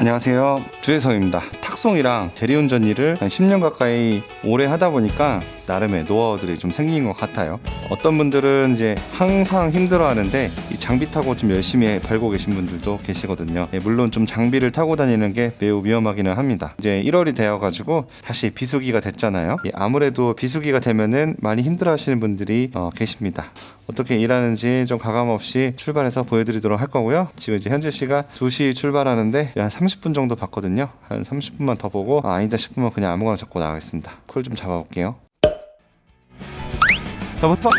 안녕하세요. 주혜성입니다. 탁송이랑 대리운전 일을 한 10년 가까이 오래 하다 보니까 나름의 노하우들이 좀 생긴 것 같아요. 어떤 분들은 이제 항상 힘들어 하는데 이 장비 타고 좀 열심히 달고 계신 분들도 계시거든요. 예, 물론 좀 장비를 타고 다니는 게 매우 위험하기는 합니다. 이제 1월이 되어가지고 다시 비수기가 됐잖아요. 예, 아무래도 비수기가 되면은 많이 힘들어 하시는 분들이 어, 계십니다. 어떻게 일하는지 좀 가감 없이 출발해서 보여드리도록 할 거고요. 지금 이제 현재 시가 2시 출발하는데 한 30분 정도 봤거든요. 한 30분만 더 보고 아, 아니다 싶으면 그냥 아무거나 잡고 나가겠습니다. 콜 좀 잡아볼게요. 저부터?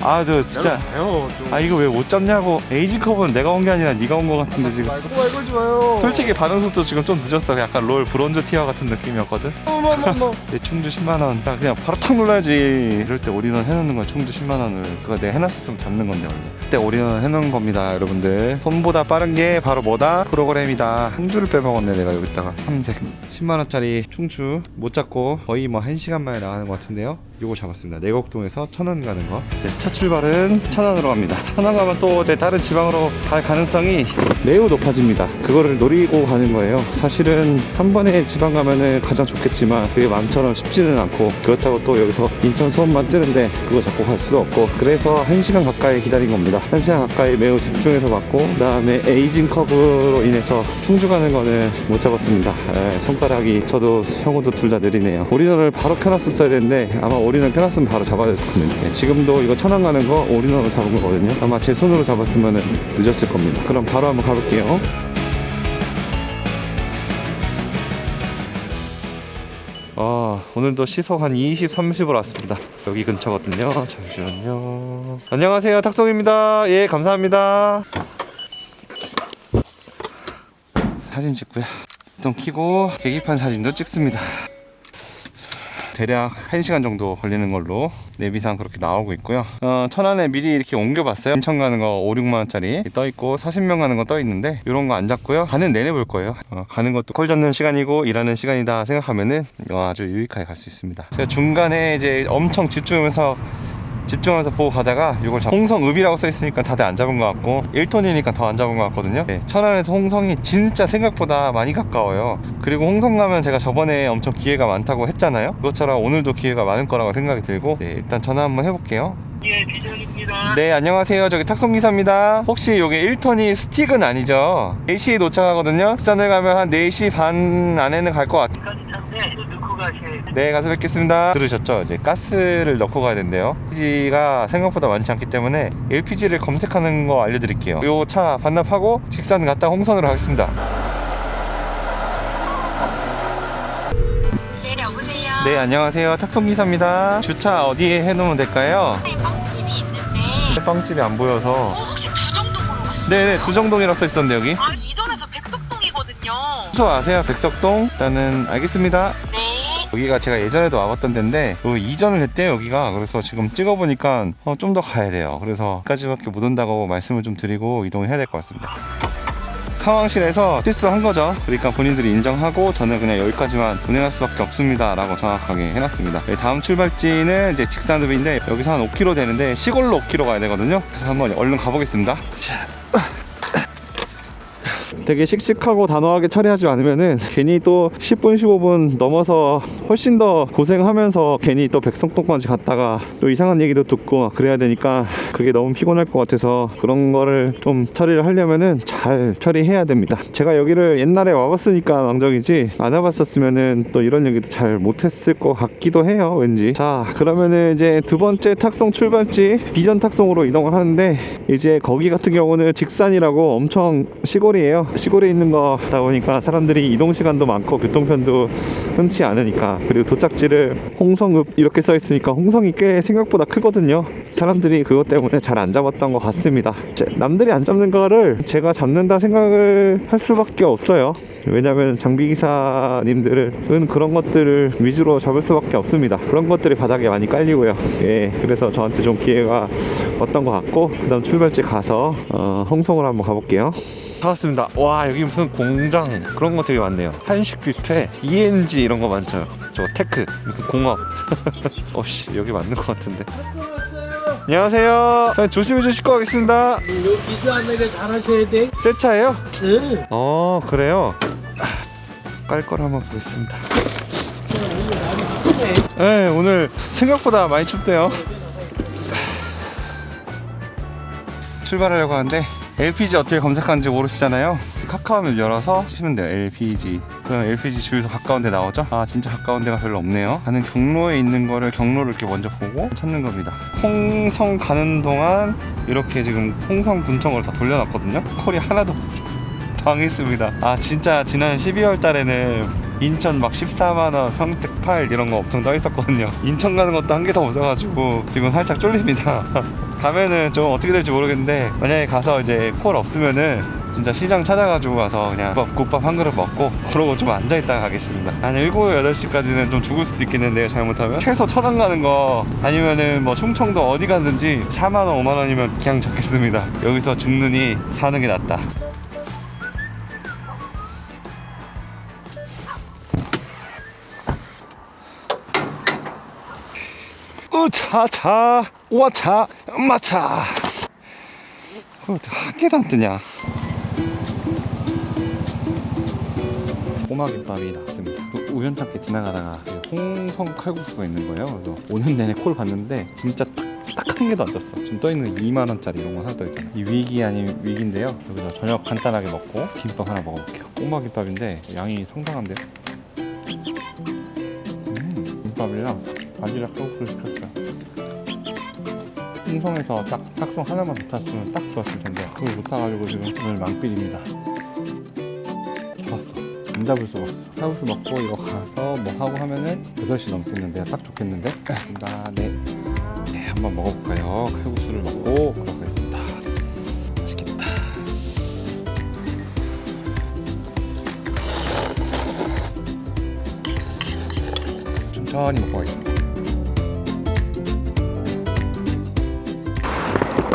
아, 저 진짜. 좀. 아 이거 왜 못 잡냐고. 에이지 컵은 내가 온 게 아니라 네가 온 거 같은데 지금. 말고 하지 마요. 솔직히 반응 속도 지금 좀 늦었어. 약간 롤 브론즈 티어 같은 느낌이었거든. 어머머머. 내 충주 10만 원. 나 그냥 바로 탁 눌러야지. 이럴 때 올인원 해놓는 거야. 충주 10만 원을. 그거 내가 해놨었으면 잡는 건데 원래. 그 때 올인원 해놓은 겁니다 여러분들. 손보다 빠른 게 바로 뭐다? 프로그램이다. 한 줄을 빼먹었네 내가 여기다가. 삼색. 10만 원짜리 충주 못 잡고 거의 뭐 1시간 만에 나가는 것 같은데요? 요거 잡았습니다. 내곡동에서 천안 가는 거. 이제 첫 출발은 천안으로 갑니다. 천안 가면 또 내 다른 지방으로 갈 가능성이 매우 높아집니다. 그거를 노리고 가는 거예요. 사실은 한 번에 지방 가면은 가장 좋겠지만 그게 마음처럼 쉽지는 않고 그렇다고 또 여기서 인천 수원만 뜨는데 그거 잡고 갈 수도 없고 그래서 1시간 가까이 기다린 겁니다 1시간 가까이 매우 집중해서 봤고 그 다음에 에이징 커브로 인해서 충주 가는 거는 못 잡았습니다. 에, 손가락이 저도 형우도 둘 다 느리네요. 오리너를 바로 켜놨었어야 되는데 아마 오리너 켜놨으면 바로 잡아야 됐을 겁니다. 네, 지금도 이거 천안 가는 거 오리너로 잡은 거거든요. 아마 제 손으로 잡았으면 늦었을 겁니다. 그럼 바로 한번 가볼게요 오늘도 시속 한 20, 30으로 왔습니다. 여기 근처거든요. 잠시만요. 안녕하세요. 탁송입니다. 예 감사합니다. 사진 찍고요. 동 키고 계기판 사진도 찍습니다 대략 1시간 정도 걸리는 걸로 내비상 그렇게 나오고 있고요. 어, 천안에 미리 이렇게 옮겨봤어요. 인천 가는 거 5, 6만원짜리 떠있고 40명 가는 거 떠있는데 이런 거 안 잡고요. 가는 내내 볼 거예요. 어, 가는 것도 콜 잡는 시간이고 일하는 시간이다 생각하면은 어, 아주 유익하게 갈 수 있습니다. 제가 중간에 이제 엄청 집중하면서 집중해서 보고 가다가 이걸 잡 홍성읍이라고 써 있으니까 다들 안 잡은 것 같고 1톤이니까 더 안 잡은 것 같거든요. 네, 천안에서 홍성이 진짜 생각보다 많이 가까워요. 그리고 홍성 가면 제가 저번에 엄청 기회가 많다고 했잖아요. 그것처럼 오늘도 기회가 많을 거라고 생각이 들고 네, 일단 전화 한번 해볼게요. 예, 비전입니다. 네 안녕하세요. 저기 탁송기사입니다. 혹시 요게 1톤이 스틱은 아니죠? 4시에 도착하거든요. 부산을 가면 한 4시 반 안에는 갈 것 같아요 네 가서 뵙겠습니다 들으셨죠 이제 가스를 넣고 가야 된대요 LPG가 생각보다 많지 않기 때문에 LPG를 검색하는 거 알려드릴게요 요 차 반납하고 직산 갔다 홍선으로 가겠습니다 네, 여보세요. 네 안녕하세요 탁송기사입니다 주차 어디에 해놓으면 될까요? 네, 빵집이 있는데 빵집이 안 어, 보여서 혹시 두정동으로 가시나요? 네네 두정동이라고 써있었는데 여기 아, 이전에서 백석동이거든요. 주소 아세요 백석동? 일단은 알겠습니다 네. 여기가 제가 예전에도 와봤던 데인데 그 이전을 했대요 여기가. 그래서 지금 찍어보니까 어, 좀 더 가야 돼요. 그래서 여기까지밖에 못 온다고 말씀을 좀 드리고 이동을 해야 될 것 같습니다. 상황실에서 실수한 거죠. 그러니까 본인들이 인정하고 저는 그냥 여기까지만 운행할 수밖에 없습니다 라고 정확하게 해놨습니다. 네, 다음 출발지는 이제 직산읍인데 여기서 한 5km 되는데 시골로 5km 가야 되거든요. 그래서 한번 얼른 가보겠습니다 되게 씩씩하고 단호하게 처리하지 않으면은 괜히 또 10분 15분 넘어서 훨씬 더 고생하면서 괜히 또 백성동까지 갔다가 또 이상한 얘기도 듣고 막 그래야 되니까 그게 너무 피곤할 것 같아서 그런 거를 좀 처리를 하려면은 잘 처리해야 됩니다. 제가 여기를 옛날에 와봤으니까 망정이지 안 와봤었으면은 또 이런 얘기도 잘 못했을 것 같기도 해요 왠지 자 그러면은 이제 두 번째 탁송 출발지 비전 탁송으로 이동을 하는데 이제 거기 같은 경우는 직산이라고 엄청 시골이에요 시골에 있는 거다 보니까 사람들이 이동 시간도 많고 교통편도 흔치 않으니까 그리고 도착지를 홍성읍 이렇게 써 있으니까 홍성이 꽤 생각보다 크거든요. 사람들이 그것 때문에 잘 안 잡았던 것 같습니다. 제- 남들이 안 잡는 거를 제가 잡는다 생각을 할 수밖에 없어요. 왜냐면 장비 기사님들은 그런 것들을 위주로 잡을 수밖에 없습니다. 그런 것들이 바닥에 많이 깔리고요. 예 그래서 저한테 좀 기회가 왔던 것 같고 그 다음 출발지 가서 어, 홍성을 한번 가볼게요 찾았습니다. 와 여기 무슨 공장 그런 거 되게 많네요. 한식 뷔페, ENG 이런 거 많죠. 저 테크 무슨 공업. 어씨 여기 맞는 것 같은데. 안녕하세요. 자 조심히 좀 싣고 가겠습니다. 여기 기사 안내를 잘 하셔야 돼. 새 차예요? 네. 어 그래요. 깔 거를 한번 보겠습니다. 네, 오늘 생각보다 많이 춥대요. 출발하려고 하는데 LPG 어떻게 검색하는지 모르시잖아요. 카카오맵 열어서 치시면 돼요. LPG. 그럼 LPG 주유소 가까운 데 나오죠? 아 진짜 가까운 데가 별로 없네요. 가는 경로에 있는 거를 경로를 이렇게 먼저 보고 찾는 겁니다. 홍성 가는 동안 이렇게 지금 홍성 분청을 다 돌려놨거든요. 콜이 하나도 없어. 당했습니다. 아 진짜 지난 12월 달에는 인천 막 14만 원, 평택 8 이런 거 엄청 떠 있었거든요. 인천 가는 것도 한 개 더 없어가지고 지금 살짝 쫄립니다. 가면은 좀 어떻게 될지 모르겠는데 만약에 가서 이제 콜 없으면은 진짜 시장 찾아가지고 가서 그냥 국밥, 국밥 한 그릇 먹고 그러고 좀 앉아있다가 가겠습니다 한 7, 8시까지는 좀 죽을 수도 있겠는데 잘못하면 최소 천안 가는 거 아니면은 뭐 충청도 어디 가든지 4만원, 5만원이면 그냥 잡겠습니다 여기서 죽느니 사는 게 낫다 으차차 와차 마차. 어, 한 개도 안 뜨냐? 꼬마김밥이 나왔습니다. 또 우연찮게 지나가다가 그 홍성 칼국수가 있는 거예요. 그래서 오는 내내 콜 봤는데 진짜 딱한 개도 안 떴어. 지금 떠 있는 2만 원짜리 이런 거 하나 떠 있잖아요 이 위기 아닌 위기인데요. 여기서 저녁 간단하게 먹고 김밥 하나 먹어볼게요. 꼬마 김밥인데 양이 상당한데요? 음, 김밥이랑 바지락 소스를 시켰어요 홍성에서 딱 탁송 하나만 더 탔으면 딱 좋았을 텐데 그걸 못 타가지고 지금 오늘 망필입니다. 잡았어. 안 잡을 수가 없어. 하우스 먹고 이거 가서 뭐 하고 하면은 8시 넘겠는데 딱 좋겠는데? 나 네. 네 한번 먹어볼까요? 칼국수를 먹고 가보겠습니다. 맛있겠다. 천천히 먹고 가겠습니다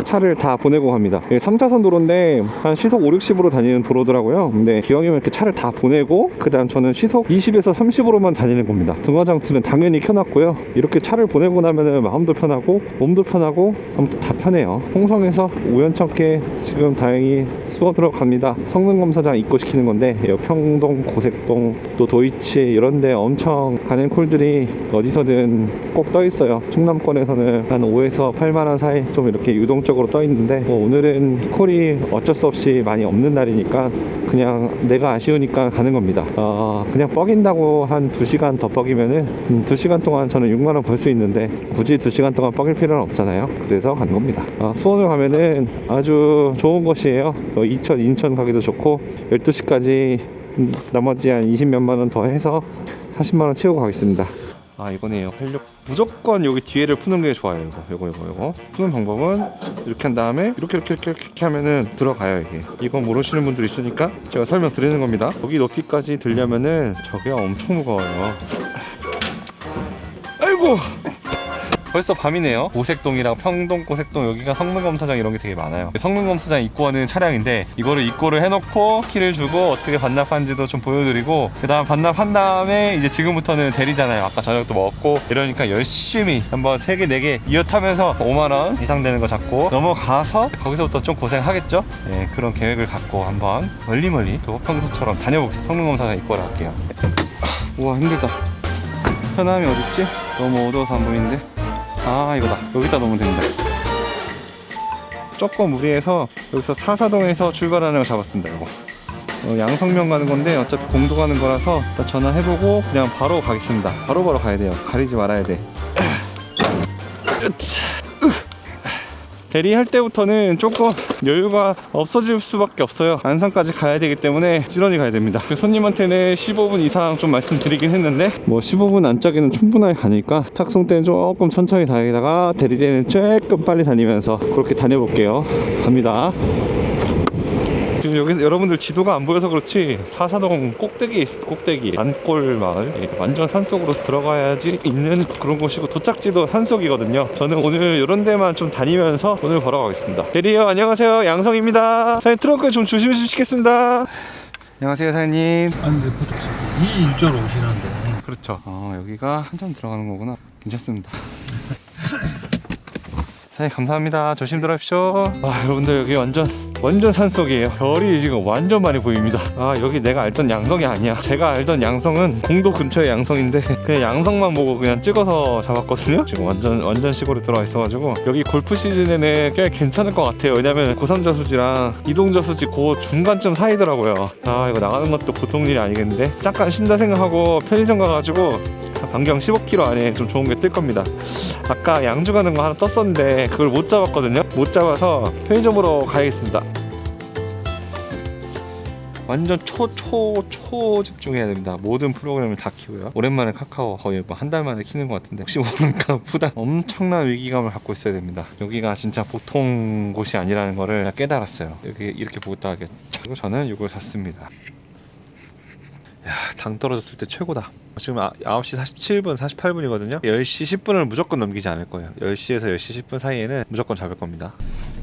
차를 다 보내고 갑니다. 3차선 도로인데 한 시속 5, 60으로 다니는 도로더라고요. 근데 기왕이면 이렇게 차를 다 보내고 그다음 저는 시속 20에서 30으로만 다니는 겁니다. 등화장치는 당연히 켜놨고요. 이렇게 차를 보내고 나면은 마음도 편하고 몸도 편하고 아무튼 다 편해요. 홍성에서 우연찮게 지금 다행히 수업으로 갑니다. 성능 검사장 입고시키는 건데 여기 평동, 고색동, 또 도이치 이런 데 엄청 가는 콜들이 어디서든 꼭 떠 있어요. 충남권에서는 한 5에서 8만 원 사이 좀 이렇게 유동적으로 떠 있는데 뭐 오늘은 콜이 어쩔 수 없이 많이 없는 날이니까 그냥 내가 아쉬우니까 가는 겁니다. 어, 그냥 뻐긴다고 한 2시간 더 뻐기면은 음, 2시간 동안 저는 6만 원 벌 수 있는데 굳이 2시간 동안 뻐길 필요는 없잖아요. 그래서 가는 겁니다. 어, 수원을 가면은 아주 좋은 곳이에요. 어, 이천, 인천 가기도 좋고 12시까지 나머지 한 20몇만 원 더 해서 40만 원 채우고 가겠습니다. 아 이거네요. 활력 무조건 여기 뒤에를 푸는 게 좋아요 이거. 이거 이거 이거. 푸는 방법은 이렇게 한 다음에 이렇게 이렇게 이렇게, 이렇게 하면은 들어가요 이게. 이거 모르시는 분들 있으니까 제가 설명 드리는 겁니다. 여기 높이까지 들려면은 저게 엄청 무거워요. 아이고 벌써 밤이네요. 고색동이랑 평동, 고색동 여기가 성능검사장 이런 게 되게 많아요. 성능검사장 입고하는 차량인데 이거를 입고를 해놓고 키를 주고 어떻게 반납하는지도 좀 보여드리고 그 다음 반납한 다음에 이제 지금부터는 대리잖아요. 아까 저녁도 먹었고 이러니까 열심히 한번 3개, 4개 이어 타면서 5만 원 이상 되는 거 잡고 넘어가서 거기서부터 좀 고생하겠죠? 네, 그런 계획을 갖고 한번 멀리 멀리 또 평소처럼 다녀보겠습니다. 성능검사장 입고를 할게요. 우와 힘들다. 편함이 어딨지? 너무 어두워서 안 보이는데 아 이거다 여기다 놓으면 됩니다. 조금 무리해서 여기서 사사동에서 출발하는 거 잡았습니다 이거. 어, 양성면 가는 건데 어차피 공도 가는 거라서 전화해보고 그냥 바로 가겠습니다. 바로 바로 가야 돼요. 가리지 말아야 돼 대리할 때부터는 조금 여유가 없어질 수밖에 없어요. 안산까지 가야 되기 때문에 지런히 가야 됩니다. 그 손님한테는 15분 이상 좀 말씀드리긴 했는데 뭐 15분 안짝에는 충분하게 가니까 탁송 때는 조금 천천히 다니다가 대리 때는 조금 빨리 다니면서 그렇게 다녀볼게요. 갑니다. 지금 여기서 여러분들 지도가 안 보여서 그렇지 사사동 꼭대기에 있어 꼭대기 안골 마을 예, 완전 산속으로 들어가야지 있는 그런 곳이고 도착지도 산속이거든요. 저는 오늘 이런 데만 좀 다니면서 돈을 벌어가겠습니다. 대리요 안녕하세요. 양성입니다. 사장님 트렁크 좀 조심해 주시겠습니다. 안녕하세요 사장님. 아니 근데 그이 일자로 오시는데. 그렇죠. 어, 여기가 한참 들어가는 거구나. 괜찮습니다. 사장님 감사합니다. 조심 들어가십시오. 아 여러분들 여기 완전 완전 산속이에요 별이 지금 완전 많이 보입니다. 아 여기 내가 알던 양성이 아니야. 제가 알던 양성은 공도 근처의 양성인데 그냥 양성만 보고 그냥 찍어서 잡았거든요. 지금 완전 완전 시골에 들어와 있어가지고 여기 골프 시즌에는 꽤 괜찮을 것 같아요. 왜냐면 고삼저수지랑 이동저수지 그 중간쯤 사이더라고요. 아 이거 나가는 것도 보통 일이 아니겠는데? 잠깐 쉰다 생각하고 편의점 가가지고 반경 15km 안에 좀 좋은 게 뜰 겁니다 아까 양주 가는 거 하나 떴었는데 그걸 못 잡았거든요 못 잡아서 편의점으로 가야겠습니다 완전 초 초 초 집중해야 됩니다. 모든 프로그램을 다 키고요. 오랜만에 카카오 거의 뭐 한 달 만에 키는 것 같은데 혹시 모르니까 부담 엄청난 위기감을 갖고 있어야 됩니다. 여기가 진짜 보통 곳이 아니라는 거를 깨달았어요. 여기 이렇게 그리고 저는 이걸 샀습니다. 야, 당 떨어졌을 때 최고다. 지금 아, 9시 47분, 48분이거든요. 10시 10분을 무조건 넘기지 않을 거예요. 10시에서 10시 10분 사이에는 무조건 잡을 겁니다.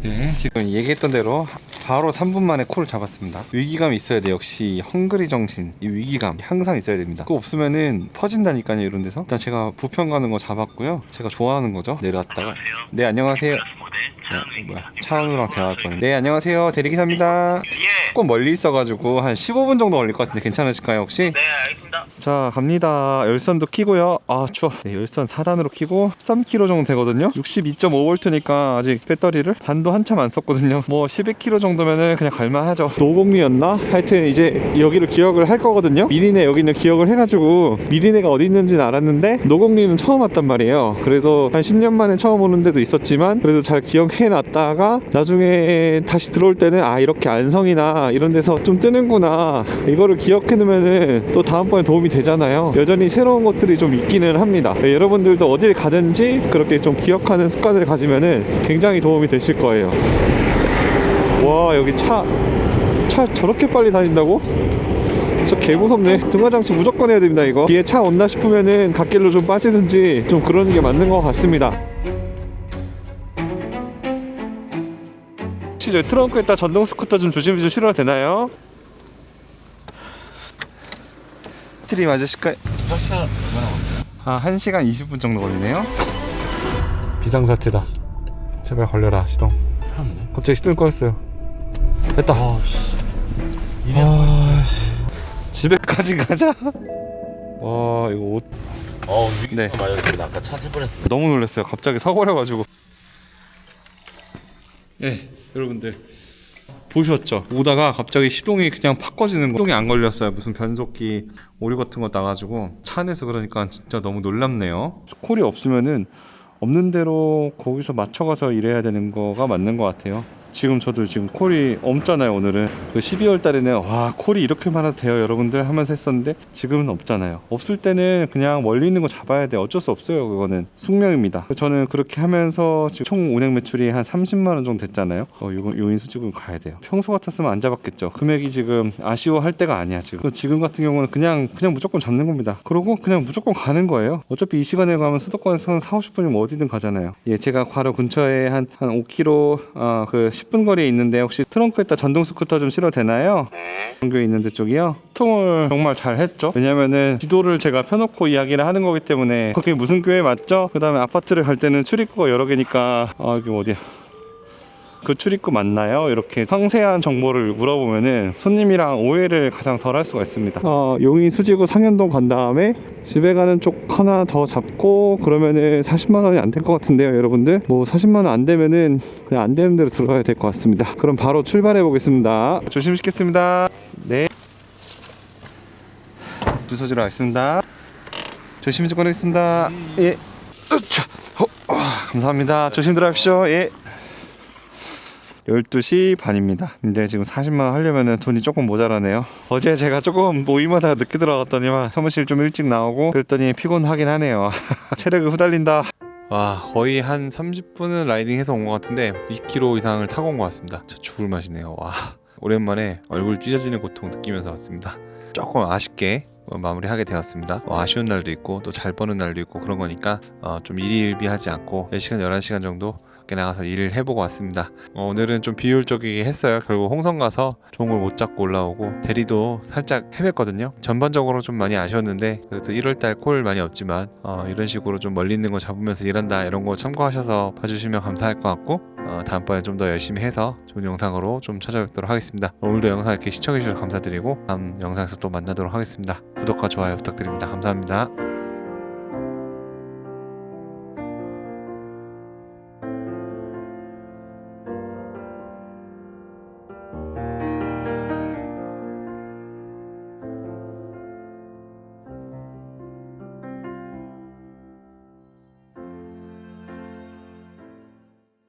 네, 지금 얘기했던 대로 바로 3분 만에 콜을 잡았습니다. 위기감이 있어야 돼. 역시 헝그리 정신, 이 위기감 항상 있어야 됩니다. 그거 없으면은 퍼진다니까요, 이런 데서. 일단 제가 부평 가는 거 잡았고요. 제가 좋아하는 거죠. 내려왔다가. 네, 안녕하세요. 네, 뭐야, 차은우랑 대화할 뻔했네. 네, 안녕하세요. 대리기사입니다. 예. 조금 멀리 있어가지고 한 15분 정도 걸릴 것 같은데 괜찮으실까요, 혹시? 네, 알겠습니다. 자 갑니다 열선도 키고요 아 추워 네, 열선 4단으로 키고 13kg 정도 되거든요 62.5V니까 아직 배터리를 단도 한참 안 썼거든요 뭐 12kg 정도면은 그냥 갈만하죠 노공리였나? 하여튼 이제 여기를 기억을 할 거거든요 미리네 여기는 기억을 해가지고 미리네가 어디 있는지는 알았는데 노공리는 처음 왔단 말이에요 그래서 한 10년 만에 처음 오는 데도 있었지만 그래도 잘 기억 해 놨다가 나중에 다시 들어올 때는 아 이렇게 안성이나 이런 데서 좀 뜨는구나 이거를 기억해 놓으면은 또 다음번에 도움이 되잖아요 여전히 새로운 것들이 좀 있기는 합니다 네, 여러분들도 어딜 가든지 그렇게 좀 기억하는 습관을 가지면은 굉장히 도움이 되실 거예요 와 여기 차차 저렇게 빨리 다닌다고? 진짜 개 무섭네. 등화장치 무조건 해야 됩니다 이거. 뒤에 차 온다 싶으면은 갓길로 좀 빠지든지 좀 그러는 게 맞는 것 같습니다. 혹시 저 트렁크에다 전동 스쿠터 좀 조심히 좀 실어도 되나요? 트리 맞으실까요? 아, 1시간 20분 정도 걸리네요. 비상사태다. 제발 걸려라, 시동. 갑자기 시동 꺼였어요. 됐다. 아, 씨. 집에까지 가자. 와, 이거 옷 어 위기 네. 맞아 그 아까 차질 뻔했어 너무 놀랐어요. 갑자기 서버려가지고. 예, 여러분들 보셨죠? 오다가 갑자기 시동이 그냥 팍 꺼지는 거. 시동이 안 걸렸어요. 무슨 변속기 오류 같은 거 나가지고 차 안에서 그러니까 진짜 너무 놀랍네요. 콜이 없으면은 없는 대로 거기서 맞춰가서 일해야 되는 거가 맞는 것 같아요. 지금 저도 지금 콜이 없잖아요 오늘은. 그 12월 달에는 와 콜이 이렇게 많아도 돼요 여러분들 하면서 했었는데 지금은 없잖아요. 없을 때는 그냥 멀리 있는 거 잡아야 돼 어쩔 수 없어요 그거는. 숙명입니다. 저는 그렇게 하면서 지금 총 운행 매출이 한 30만 원 정도 됐잖아요. 어, 요, 요인 수직은 가야 돼요. 평소 같았으면 안 잡았겠죠. 금액이 지금 아쉬워할 때가 아니야 지금. 지금 같은 경우는 그냥 그냥 무조건 잡는 겁니다. 그러고 그냥 무조건 가는 거예요. 어차피 이 시간에 가면 수도권에서 한 4, 50분이면 어디든 가잖아요. 예 제가 바로 근처에 한, 한 5km 아, 그 10분 거리에 있는데 혹시 트렁크에다 전동 스쿠터 좀 실어 되나요? 전교에 있는 데 쪽이요. 통을 정말 잘 했죠. 왜냐면은 지도를 제가 펴놓고 이야기를 하는 거기 때문에 그게 무슨 교회 맞죠? 그 다음에 아파트를 갈 때는 출입구가 여러 개니까 아 이게 어디야? 그 출입구 맞나요? 이렇게 상세한 정보를 물어보면은 손님이랑 오해를 가장 덜 할 수가 있습니다. 어, 용인 수지구 상현동 간 다음에 집에 가는 쪽 하나 더 잡고 그러면은 40만 원이 안 될 것 같은데요, 여러분들. 뭐 40만 원 안 되면은 그냥 안 되는 대로 들어가야 될 것 같습니다. 그럼 바로 출발해 보겠습니다. 조심시겠습니다. 네. 주소지로 가겠습니다. 조심히 좀 꺼내겠습니다. 예. 으차. 어, 아, 감사합니다. 조심 들어가십시오. 예. 12시 반입니다. 근데 지금 40만 원 하려면 돈이 조금 모자라네요. 어제 제가 조금 모임하다가 늦게 들어갔더니만 사무실 좀 일찍 나오고 그랬더니 피곤하긴 하네요. 체력이 후달린다. 와 거의 한 30분은 라이딩해서 온 것 같은데 20km 이상을 타고 온 것 같습니다. 진짜 죽을 맛이네요. 와 오랜만에 얼굴 찢어지는 고통 느끼면서 왔습니다. 조금 아쉽게 어, 마무리하게 되었습니다. 어, 아쉬운 날도 있고 또 잘 버는 날도 있고 그런 거니까 어, 좀 일희일비하지 않고 10시간 11시간 정도 밖에 나가서 일을 해보고 왔습니다. 어, 오늘은 좀 비효율적이게 했어요. 결국 홍성 가서 좋은 걸 못 잡고 올라오고 대리도 살짝 헤맸거든요. 전반적으로 좀 많이 아쉬웠는데 그래도 1월달 콜 많이 없지만 어, 이런 식으로 좀 멀리 있는 거 잡으면서 일한다 이런 거 참고하셔서 봐주시면 감사할 것 같고 어, 다음번에 좀 더 열심히 해서 좋은 영상으로 좀 찾아뵙도록 하겠습니다. 오늘도 영상 이렇게 시청해주셔서 감사드리고 다음 영상에서 또 만나도록 하겠습니다. 구독과 좋아요 부탁드립니다. 감사합니다.